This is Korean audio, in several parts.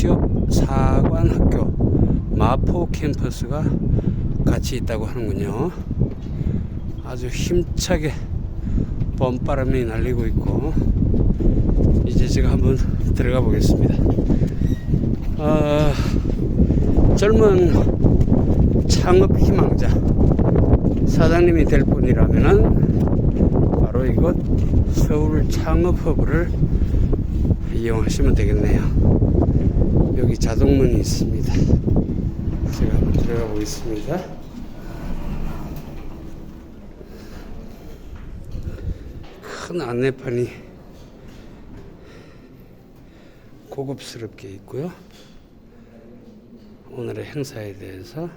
취업 사관 학교 마포 캠퍼스가 같이 있다고 하는군요. 아주 힘차게 봄바람이 날리고 있고 이제 제가 한번 들어가 보겠습니다. 아, 젊은 창업 희망자 사장님이 될 분이라면은 바로 이곳 서울 창업 허브를 이용하시면 되겠네요. 여기 자동문이 있습니다. 제가 한번 들어가 보겠습니다. 큰 안내판이 고급스럽게 있고요. 오늘의 행사에 대해서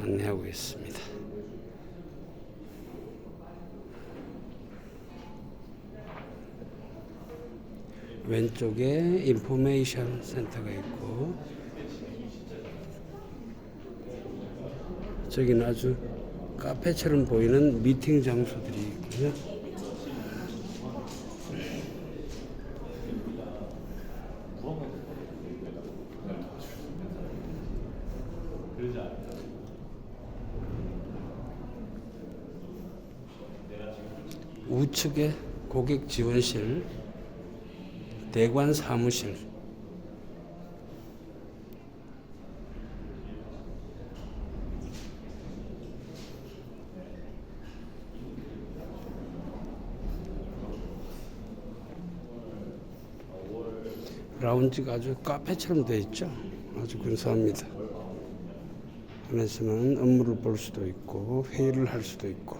안내하고 있습니다. 왼쪽에 인포메이션 센터가 있고 저기는 아주 카페처럼 보이는 미팅 장소들이 있고요. 우측에 고객 지원실, 대관 사무실, 라운지가 아주 카페처럼 되어 있죠. 아주 근사합니다. 안에서는 업무를 볼 수도 있고 회의를 할 수도 있고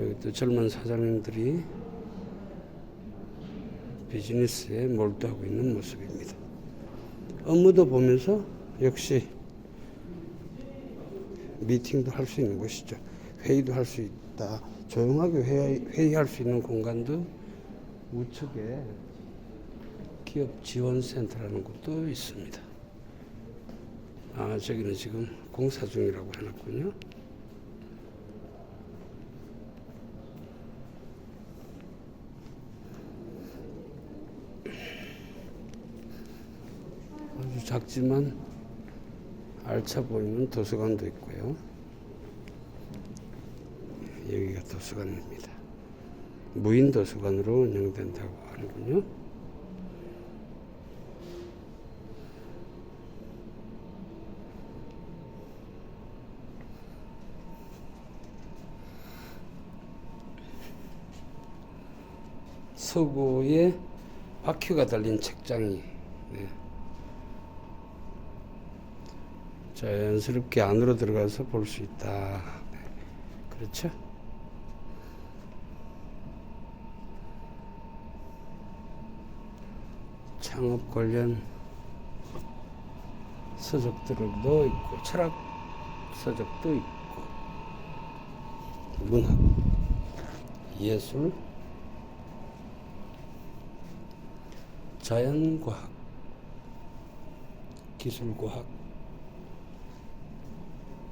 여기 또 젊은 사장님들이 비즈니스에 몰두하고 있는 모습입니다. 업무도 보면서 역시 미팅도 할 수 있는 곳이죠. 회의도 할 수 있다. 조용하게 회의, 회의할 수 있는 공간도 우측에 기업 지원센터라는 곳도 있습니다. 아, 저기는 지금 공사 중이라고 해놨군요. 작지만 알차 보이는 도서관도 있고요. 여기가 도서관입니다. 무인 도서관으로 운영된다고 하는군요. 서구에 바퀴가 달린 책장이 네. 자연스럽게 안으로 들어가서 볼 수 있다. 네. 그렇죠? 창업 관련 서적들도 있고 철학 서적도 있고 문학 예술 자연과학 기술과학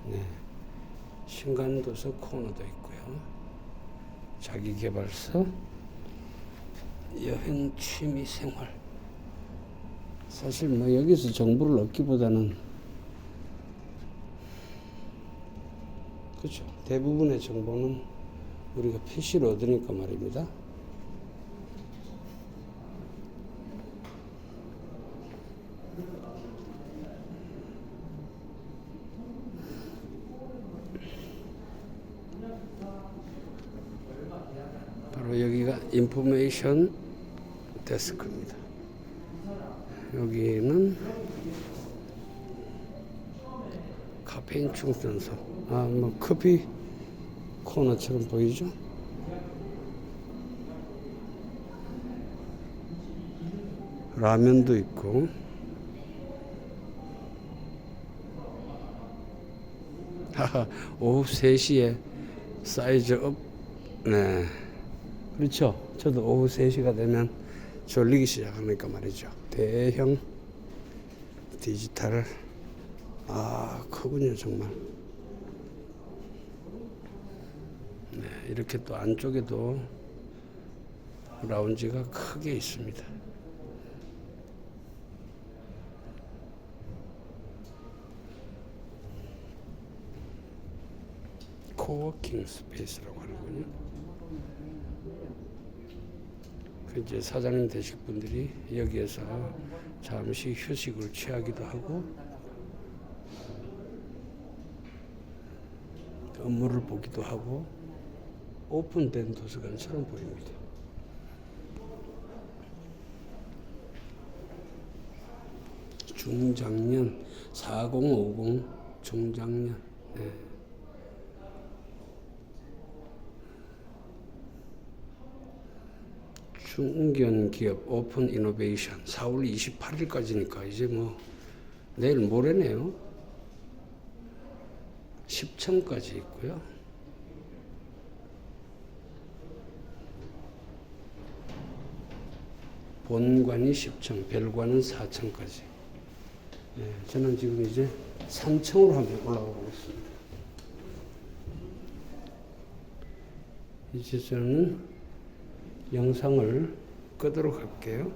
네. 신간도서 코너도 있고요 자기개발서 여행 취미 생활 사실 뭐 여기서 정보를 얻기보다는 그렇죠. 대부분의 정보는 우리가 PC로 얻으니까 말입니다. 바로 여기가 인포메이션 데스크입니다. 여기는 카페인 충전소. 아, 뭐 커피 코너처럼 보이죠? 라면도 있고. 오후 3시에 사이즈 업. 네. 그렇죠. 저도 오후 3시가 되면 졸리기 시작하니까 말이죠. 대형 디지털 아 크군요 정말. 네, 이렇게 또 안쪽에도 라운지가 크게 있습니다. 코워킹 스페이스라고 하는군요. 그 이제 사장님 되실 분들이 여기에서 잠시 휴식을 취하기도 하고 업무를 보기도 하고 오픈된 도서관처럼 보입니다. 중장년 4050 중장년 네. 중견 기업 오픈 이노베이션 4월 28일까지니까 이제 뭐 내일 모레네요. 10층까지 있고요. 본관이 10층, 별관은 4층까지. 네, 저는 지금 이제 3층으로 한번 올라가고 있습니다. 이제 저는 영상을 끄도록 할게요.